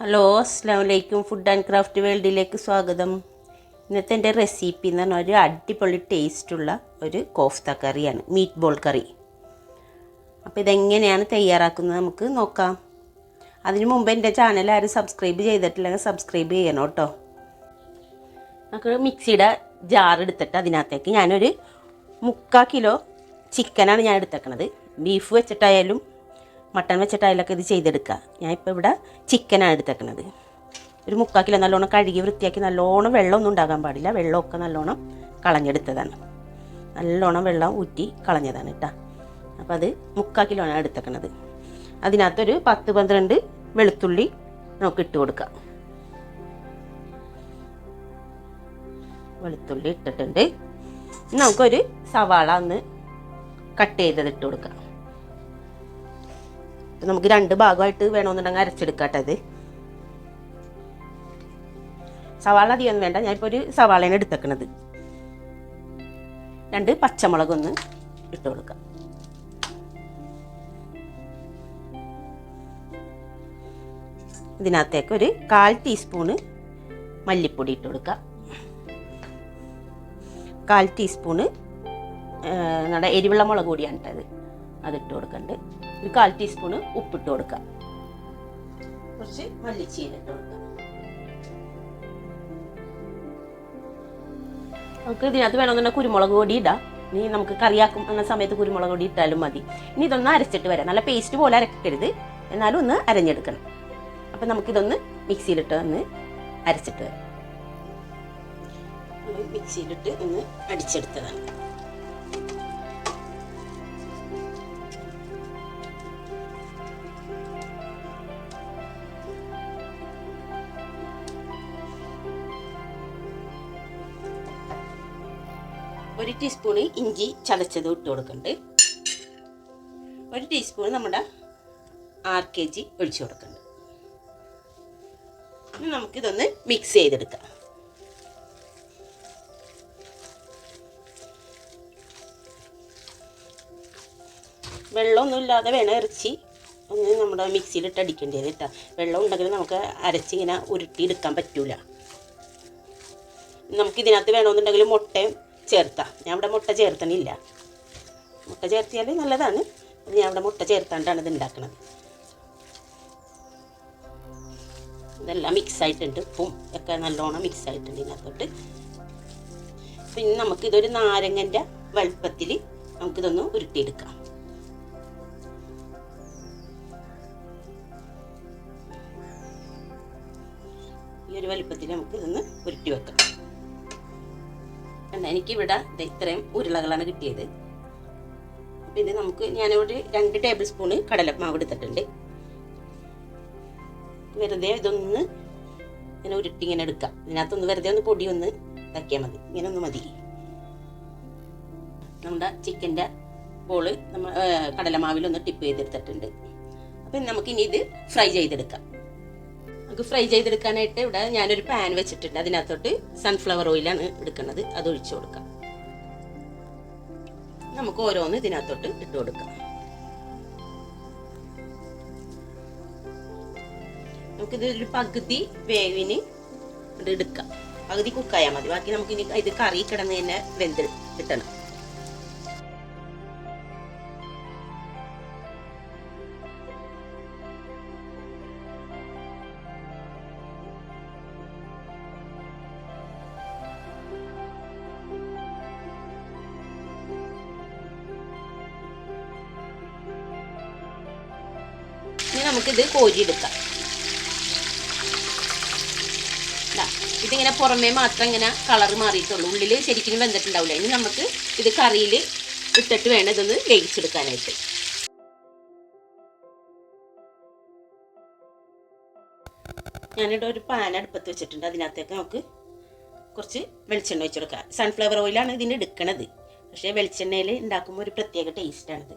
Hello അസ്സാം വലൈക്കും food and craft വേൾഡിലേക്ക് സ്വാഗതം. ഇന്നത്തെ എന്റെ റെസിപ്പി എന്ന് പറഞ്ഞാൽ ഒരു അടിപൊളി ടേസ്റ്റുള്ള ഒരു കോഫ്ത കറിയാണ് മീറ്റ് ബോൾ കറി. അപ്പോൾ ഇതെങ്ങനെയാണ് തയ്യാറാക്കുന്നത് നമുക്ക് നോക്കാം. അതിനു മുമ്പ് എന്റെ ചാനൽ ആരും സബ്സ്ക്രൈബ് ചെയ്തിട്ടില്ലെങ്കിൽ സബ്സ്ക്രൈബ് ചെയ്യണം കേട്ടോ. നമുക്ക് മിക്സിയുടെ ജാർ എടുത്തിട്ട് അതിനകത്തേക്ക് ഞാനൊരു മുക്കാൽ കിലോ ചിക്കനാണ് ഞാൻ എടുത്തേക്കണത്. ബീഫ് വെച്ചിട്ടായാലും മട്ടൺ വെച്ചിട്ടായാലൊക്കെ ഇത് ചെയ്തെടുക്കുക. ഞാൻ ഇപ്പോൾ ഇവിടെ ചിക്കനാണ് എടുത്തേക്കുന്നത് ഒരു മുക്കാൽ കിലോ നല്ലോണം കഴുകി വൃത്തിയാക്കി നല്ലോണം വെള്ളമൊന്നും ഉണ്ടാകാൻ പാടില്ല. വെള്ളമൊക്കെ നല്ലോണം കളഞ്ഞെടുത്തതാണ്. നല്ലോണം വെള്ളം ഊറ്റി കളഞ്ഞതാണ് കേട്ടോ. അപ്പോൾ അത് മുക്കാൽ കിലോ ആണ് അതിനകത്തൊരു പത്ത് പന്ത്രണ്ട് വെളുത്തുള്ളി നമുക്ക് ഇട്ട് കൊടുക്കാം. വെളുത്തുള്ളി ഇട്ടിട്ടുണ്ട്. നമുക്കൊരു സവാള ഒന്ന് കട്ട് ചെയ്തത് ഇട്ട് കൊടുക്കാം. നമുക്ക് രണ്ട് ഭാഗമായിട്ട് വേണമെന്നുണ്ടെങ്കിൽ അരച്ചെടുക്കട്ടെ ഇത്. സവാള അധികം വേണ്ട. ഞാനിപ്പോൾ ഒരു സവാളയാണ് എടുത്തേക്കണത്. രണ്ട് പച്ചമുളക് ഒന്ന് ഇട്ട് കൊടുക്കാം. ഇതിനകത്തേക്ക് ഒരു കാൽ ടീസ്പൂണ് മല്ലിപ്പൊടി ഇട്ട് കൊടുക്കുക കാൽ ടീസ്പൂണ് നമ്മുടെ എരിവുള്ള മുളക് പൊടിയാണ് ഇട്ടത് അതിട്ട് കൊടുക്കണ്ട്. ഒരു കാൽ ടീസ്പൂണ് ഉപ്പിട്ട് കൊടുക്കുക കുറച്ച് മല്ലിച്ചീര ഇട്ട് കൊടുക്കുക നമുക്ക് ഇതിനകത്ത് വേണമെന്നുണ്ടെങ്കിൽ കുരുമുളക് പൊടി ഇടാം. ഇനി നമുക്ക് കറിയാക്കും എന്ന സമയത്ത് കുരുമുളക് പൊടി ഇട്ടാലും മതി. ഇനി ഇതൊന്ന് അരച്ചിട്ട് വരാം. നല്ല പേസ്റ്റ് പോലെ അരക്കരുത്. എന്നാലും ഒന്ന് അരഞ്ഞെടുക്കണം. അപ്പം നമുക്കിതൊന്ന് മിക്സിയിലിട്ട് ഒന്ന് അരച്ചിട്ട് വരാം. മിക്സിയിലിട്ട് ഒന്ന് അടിച്ചെടുത്തതാണ്. ഒരു ടീസ്പൂണ് ഇഞ്ചി ചതച്ചത് ഇട്ട് കൊടുക്കുന്നുണ്ട് ഒരു ടീസ്പൂൺ നമ്മുടെ ആർ കെ ജി ഒഴിച്ചു കൊടുക്കുന്നുണ്ട് ഇനി നമുക്കിതൊന്ന് മിക്സ് ചെയ്തെടുക്കാം. വെള്ളമൊന്നുമില്ലാതെ വേണം ഇറച്ചി ഒന്ന് നമ്മുടെ മിക്സിയിലിട്ട് അടിക്കേണ്ടത് കേട്ടോ. വെള്ളം ഉണ്ടെങ്കിൽ നമുക്ക് അരച്ചിങ്ങനെ ഉരുട്ടിയെടുക്കാൻ പറ്റൂല. നമുക്കിതിനകത്ത് വേണമെന്നുണ്ടെങ്കിൽ മുട്ടയും ചേർത്താം. ഞാൻ ഇവിടെ മുട്ട ചേർത്തണില്ല. മുട്ട ചേർത്തിയാൽ നല്ലതാണ്. ഞാൻ ഇവിടെ മുട്ട ചേർത്താണ്ടാണ് ഇത് ഉണ്ടാക്കുന്നത് ഇതെല്ലാം മിക്സ് ആയിട്ടുണ്ട്. ഉപ്പും ഒക്കെ നല്ലോണം മിക്സ് ആയിട്ടുണ്ട് ഇതിനകത്തോട്ട്. പിന്നെ നമുക്കിതൊരു നാരങ്ങന്റെ വലുപ്പത്തിൽ നമുക്കിതൊന്ന് ഉരുട്ടിയെടുക്കാം. ഈ ഒരു വലുപ്പത്തിൽ നമുക്ക് ഇതൊന്ന് ഉരുട്ടി വെക്കാം. കണ്ട എനിക്കിവിടെ ദേ ഇത്രയും ഉരുളകളാണ് കിട്ടിയത്. പിന്നെ നമുക്ക് ഞാനിവിടെ രണ്ട് ടേബിൾ സ്പൂണ് കടലമാവ് എടുത്തിട്ടുണ്ട്. വെറുതെ ഇതൊന്ന് ഇങ്ങനെ ഉരുട്ടി ഇങ്ങനെ എടുക്കാം. ഇതിനകത്തൊന്ന് വെറുതെ ഒന്ന് പൊടി ഒന്ന് ഇതാക്കിയാൽ മതി. ഇങ്ങനെ ഒന്ന് മതി. നമ്മുടെ ചിക്കന്റെ ബോൾ നമ്മൾ കടലമാവിലൊന്ന് ടിപ്പ് ചെയ്തെടുത്തിട്ടുണ്ട്. അപ്പം നമുക്കിനി ഇത് ഫ്രൈ ചെയ്തെടുക്കാം. നമുക്ക് ഫ്രൈ ചെയ്തെടുക്കാനായിട്ട് ഇവിടെ ഞാനൊരു പാൻ വെച്ചിട്ടുണ്ട്. അതിനകത്തോട്ട് സൺഫ്ലവർ ഓയിലാണ് എടുക്കുന്നത്. അത് ഒഴിച്ചു കൊടുക്കാം. നമുക്ക് ഓരോന്ന് ഇതിനകത്തോട്ട് ഇട്ട് കൊടുക്കാം. നമുക്കിത് ഒരു പകുതി വേവിന് എടുക്കാം. പകുതി കുക്കായാൽ മതി. ബാക്കി നമുക്ക് ഇനി ഇത് കറി കിടന്ന് തന്നെ വെന്ത് കിട്ടണം. നമുക്കിത് കോരിയെടുക്കാം. ഇതിങ്ങനെ പുറമേ മാത്രം ഇങ്ങനെ കളർ മാറിയിട്ടുള്ളൂ. ഉള്ളിൽ ശരിക്കും വെന്തിട്ടുണ്ടാവില്ല. ഇനി നമുക്ക് ഇത് കറിയിൽ ഇട്ടിട്ട് വേണം ഇതൊന്ന് വേവിച്ചെടുക്കാനായിട്ട്. ഞാനിവിടെ ഒരു പാൻ അടുപ്പത്ത് വെച്ചിട്ടുണ്ട്. അതിനകത്തേക്ക് നമുക്ക് കുറച്ച് വെളിച്ചെണ്ണ ഒഴിച്ചു കൊടുക്കാം. സൺഫ്ലവർ ഓയിലാണ് ഇതിന് എടുക്കണത്. പക്ഷേ വെളിച്ചെണ്ണയിൽ ഉണ്ടാക്കുമ്പോൾ ഒരു പ്രത്യേക ടേസ്റ്റാണിത്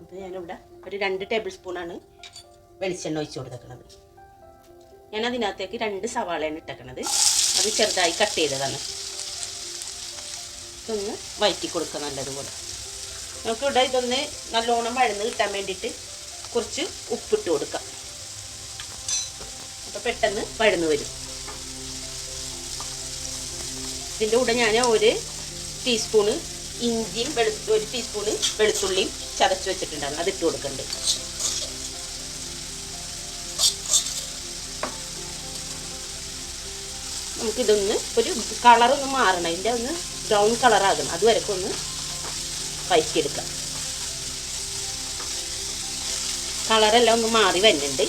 അപ്പോൾ ഞാനിവിടെ ഒരു രണ്ട് ടേബിൾ സ്പൂണാണ് വെളിച്ചെണ്ണ ഒഴിച്ചു കൊടുത്തേക്കണത് ഞാൻ അതിനകത്തേക്ക് രണ്ട് സവാളയാണ് ഇട്ടേക്കണത്. അത് ചെറുതായി കട്ട് ചെയ്തതാണ്. ഇതൊന്ന് വഴറ്റി കൊടുക്കുക നല്ലതുപോലെ. നമുക്കിവിടെ ഇതൊന്ന് നല്ലോണം വഴന്ന് കിട്ടാൻ വേണ്ടിയിട്ട് കുറച്ച് ഉപ്പിട്ട് കൊടുക്കാം. അപ്പോൾ പെട്ടെന്ന് വഴന്ന് വരും. ഇതിന്റെ കൂടെ ഞാൻ ഒരു ടീസ്പൂണ് ഇഞ്ചിയും വെളു ഒരു ടീസ്പൂണ് വെളുത്തുള്ളിയും ചതച്ച് വെച്ചിട്ടുണ്ടായിരുന്നു. അതിട്ട് കൊടുക്കണ്ട്. നമുക്കിതൊന്ന് ഒരു കളറൊന്ന് മാറണം. ഇതിന്റെ ഒന്ന് ബ്രൗൺ കളറാകണം അതുവരെക്കും ഒന്ന് വഴറ്റിയെടുക്കാം. കളറെല്ലാം ഒന്ന് മാറി വരുന്നുണ്ട്.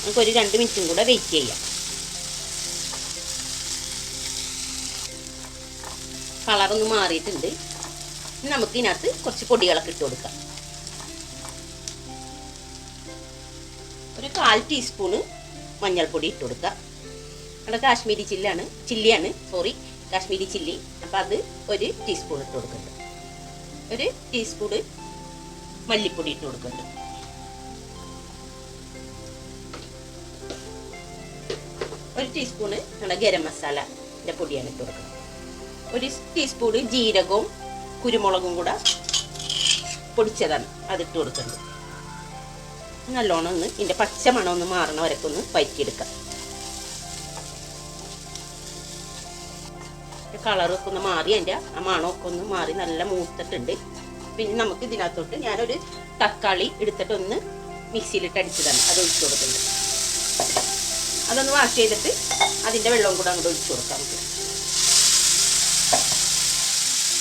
നമുക്കൊരു രണ്ട് മിനിറ്റും കൂടെ വെയിറ്റ് ചെയ്യാം. കളറൊന്ന് മാറിയിട്ടുണ്ട്. നമുക്ക് ഇതിനകത്ത് കുറച്ച് പൊടികളൊക്കെ ഇട്ട് കൊടുക്കാം. ഒരു കാൽ ടീസ്പൂണ് മഞ്ഞൾപ്പൊടി ഇട്ട് കൊടുക്കുക നമ്മുടെ കാശ്മീരി ചില്ലാണ് ചില്ലിയാണ് സോറി കാശ്മീരി ചില്ലി. അപ്പം അത് ഒരു ടീസ്പൂൺ ഇട്ട് കൊടുക്കുന്നുണ്ട് ഒരു ടീസ്പൂണ് മല്ലിപ്പൊടി ഇട്ട് കൊടുക്കുന്നുണ്ട് ഒരു ടീസ്പൂണ് നമ്മുടെ ഗരം മസാലയുടെ പൊടിയാണ് ഇട്ട് കൊടുക്കുന്നത്. ഒരു ടീസ്പൂണ് ജീരകവും കുരുമുളകും കൂടെ പൊടിച്ചതാണ് അതിട്ട് കൊടുക്കുന്നത്. നല്ലോണം ഒന്ന് ഇതിന്റെ പച്ച മണം ഒന്ന് മാറണ വരക്കൊന്ന് വയറ്റിയെടുക്കാം. കളറൊക്കെ ഒന്ന് മാറി അതിന്റെ ആ മണമൊക്കെ ഒന്ന് മാറി നല്ല മൂത്തിട്ടുണ്ട്. പിന്നെ നമുക്ക് ഇതിനകത്തോട്ട് ഞാനൊരു തക്കാളി എടുത്തിട്ട് ഒന്ന് മിക്സിയിലിട്ട് അടിച്ചതാണ് അത് ഒഴിച്ചു കൊടുക്കുന്നത്. അതൊന്ന് വാഷ് ചെയ്തിട്ട് അതിന്റെ വെള്ളം കൂടെ അങ്ങോട്ട് ഒഴിച്ചു കൊടുക്കാം നമുക്ക്.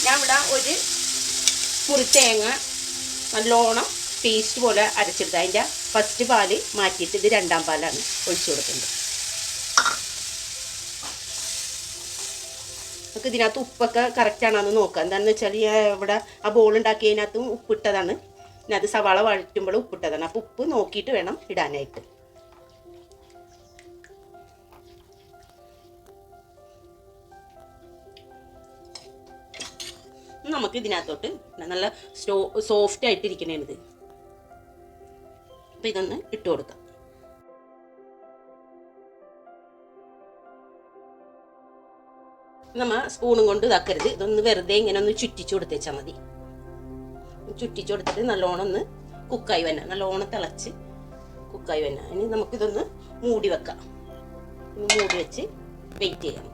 ഞാൻ ഇവിടെ ഒരു മുറി തേങ്ങ നല്ലോണം പേസ്റ്റ് പോലെ അരച്ചെടുത്ത്. അതിന്റെ ഫസ്റ്റ് പാൽ മാറ്റിയിട്ട് ഇത് രണ്ടാം പാലാണ് ഒഴിച്ചു കൊടുക്കുന്നത്. നമുക്ക് ഇതിനകത്ത് ഉപ്പൊക്കെ കറക്റ്റ് ആണെന്ന് നോക്കാം. എന്താണെന്ന് വെച്ചാൽ ഇവിടെ ആ ബോൾ ഉണ്ടാക്കിയതിനകത്തും ഉപ്പിട്ടതാണ് ഇതിനകത്ത് സവാള വഴറ്റുമ്പോൾ ഉപ്പിട്ടതാണ് അപ്പോൾ ഉപ്പ് നോക്കിയിട്ട് വേണം ഇടാനായിട്ട്. നമുക്ക് ഇതിനകത്തോട്ട് നല്ല സ്റ്റോ സോഫ്റ്റ് ആയിട്ട് ഇരിക്കണേത് അപ്പം ഇതൊന്ന് ഇട്ട് കൊടുക്കാം. നമ്മ സ്പൂണും കൊണ്ട് ഇതാക്കരുത്. ഇതൊന്ന് വെറുതെ ഇങ്ങനെ ഒന്ന് ചുറ്റിച്ചു കൊടുത്തേച്ചാൽ മതി. ചുറ്റിച്ചു കൊടുത്തിട്ട് നല്ലോണം ഒന്ന് കുക്കായി വന്ന നല്ലോണം തിളച്ച് കുക്കായി വന്ന ഇനി നമുക്കിതൊന്ന് മൂടി വെക്കാം. മൂടി വെച്ച് വെയിറ്റ് ചെയ്യാം.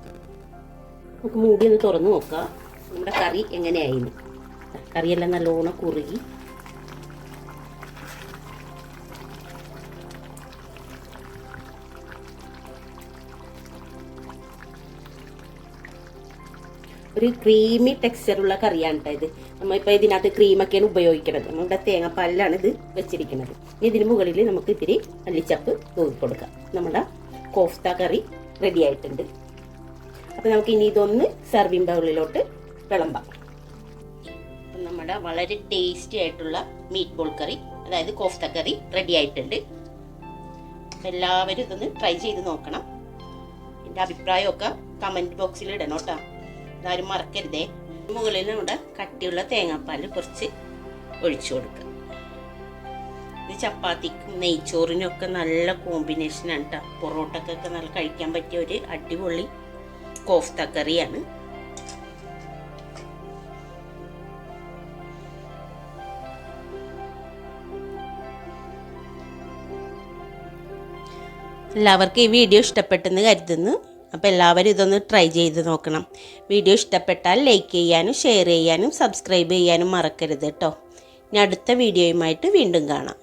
നമുക്ക് മൂടി ഒന്ന് തുറന്ന് നോക്കാം. നമ്മുടെ കറി എങ്ങനെയായിരുന്നു? കറിയെല്ലാം നല്ലോണം കുറുകി. ഒരു ക്രീമി ടെക്സ്ചറുള്ള കറിയാണ് കേട്ടോ ഇത്. നമ്മളിപ്പോൾ ഇതിനകത്ത് ക്രീമൊക്കെയാണ് ഉപയോഗിക്കുന്നത് നമ്മുടെ തേങ്ങാപ്പാലിലാണ് ഇത് വെച്ചിരിക്കുന്നത് ഇനി ഇതിന് മുകളിൽ നമുക്ക് ഇത്തിരി മല്ലിച്ചപ്പ് തൂക്കി കൊടുക്കാം. നമ്മുടെ കോഫ്ത കറി റെഡി ആയിട്ടുണ്ട്. അപ്പോൾ നമുക്ക് ഇനി ഇതൊന്ന് സെർവിംഗ് ബൗളിലോട്ട് വിളമ്പാം. അപ്പം നമ്മുടെ വളരെ ടേസ്റ്റി ആയിട്ടുള്ള മീറ്റ് ബോൾ കറി അതായത് കോഫ്ത കറി റെഡി ആയിട്ടുണ്ട്. അപ്പം എല്ലാവരും ഇതൊന്ന് ട്രൈ ചെയ്ത് നോക്കണം. എന്റെ അഭിപ്രായമൊക്കെ കമന്റ് ബോക്സിൽ ഇടണം കേട്ടോ. ഇതാരും മറക്കരുതേ. മുകളിൽ നമ്മുടെ കട്ടിയുള്ള തേങ്ങാപ്പാൽ കുറച്ച് ഒഴിച്ചു കൊടുക്കുക. ഇത് ചപ്പാത്തിക്കും നെയ്ച്ചോറിനും ഒക്കെ നല്ല കോമ്പിനേഷനാണ് കേട്ടോ. പൊറോട്ടക്കൊക്കെ നല്ല കഴിക്കാൻ പറ്റിയ ഒരു അടിപൊളി കോഫ്ത കറിയാണ് എല്ലാവർക്കും ഈ വീഡിയോ ഇഷ്ടപ്പെട്ടെന്ന് കരുതുന്നു. അപ്പോൾ എല്ലാവരും ഇതൊന്ന് ട്രൈ ചെയ്ത് നോക്കണം. വീഡിയോ ഇഷ്ടപ്പെട്ടാൽ ലൈക്ക് ചെയ്യാനും ഷെയർ ചെയ്യാനും സബ്സ്ക്രൈബ് ചെയ്യാനും മറക്കരുത് കേട്ടോ ഇനി അടുത്ത വീഡിയോയുമായിട്ട് വീണ്ടും കാണാം.